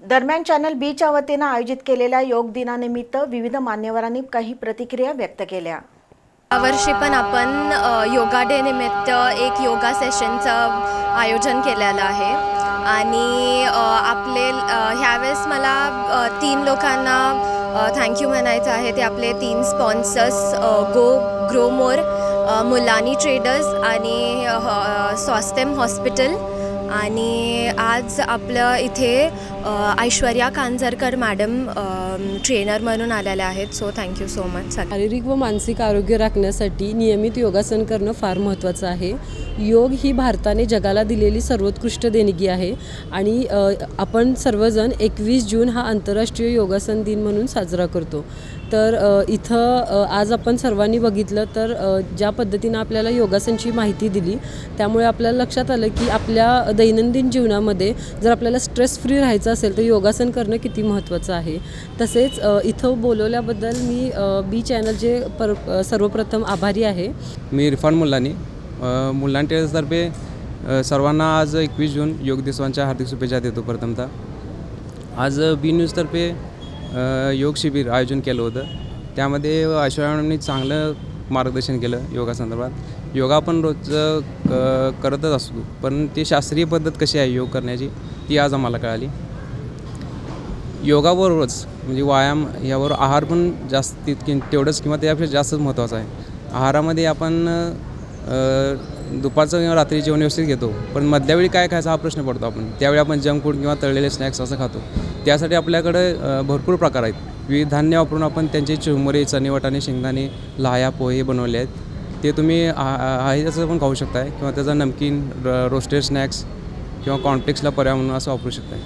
दरम्यान चॅनल बीच्या वतीनं आयोजित केलेल्या योग दिनानिमित्त विविध मान्यवरांनी काही प्रतिक्रिया व्यक्त केल्या. यावर्षी पण आपण योगा डे निमित्त एक योगा सेशनचं आयोजन केलेलं आहे. आणि आपले ह्यावेळेस मला तीन लोकांना थँक्यू म्हणायचं आहे. ते आपले तीन sponsors go grow more Mulani traders आणि स्वास्थ्यम हॉस्पिटल आणि आज आपलं इथे ऐश्वर्या कांजरकर मॅडम ट्रेनर म्हणून आलेल्या आहेत. सो थँक्यू सो मच शारीरिक व मानसिक आरोग्य राखण्यासाठी नियमित योगासन करणं फार महत्त्वाचं आहे. योग ही भारताने जगाला दिलेली सर्वोत्कृष्ट देणगी आहे. आणि आपण सर्वजण एकवीस जून हा आंतरराष्ट्रीय योगासन दिन म्हणून साजरा करतो. तर इथं आज आपण सर्वांनी बघितलं तर ज्या पद्धतीनं आपल्याला योगासनची माहिती दिली त्यामुळे आपल्याला लक्षात आलं की आपल्या दैनंदिन जीवनामध्ये जर आपल्याला स्ट्रेस फ्री राहायचं असेल तर योगासन करणं किती महत्त्वाचं आहे. तसेच इथं बोलवल्याबद्दल मी बी चॅनलचे पर सर्वप्रथम आभारी आहे. मी इरफान मुल्लानी. मुल्लान टेलर्सतर्फे सर्वांना आज एकवीस जून योग दिवसांच्या हार्दिक शुभेच्छा देतो प्रथमतः. आज बी न्यूजतर्फे योग शिबिर आयोजन केलं होतं. त्यामध्ये ऐश्वर्या चांगलं मार्गदर्शन केलं योगासंदर्भात योगा आपण रोज क करतच असतो. पण ती शास्त्रीय पद्धत कशी आहे योग करण्याची ती आज आम्हाला कळाली. योगाबरोबरच म्हणजे व्यायाम यावर आहार पण जास्त तितकी तेवढंच किंवा त्यापेक्षा जास्तच महत्त्वाचं आहे. आहारामध्ये आपण दुपारचं किंवा रात्री जेवण व्यवस्थित घेतो पण मधल्या वेळी काय खायचा हा प्रश्न पडतो आपण. त्यावेळी आपण जंक फूड किंवा तळलेले स्नॅक्स असं खातो. त्यासाठी आपल्याकडे भरपूर प्रकार आहेत. विविध धान्य वापरून आपण त्यांचे चुरमुरे चणे वाटाणे शेंगदाणे लाह्या पोहे बनवले आहेत. ते तुम्ही आहे तसं पण खाऊ शकताय किंवा त्याचा नमकीन रोस्टेड स्नॅक्स किंवा कॉर्नफ्लेक्सला पर्याय म्हणून असं वापरू शकताय.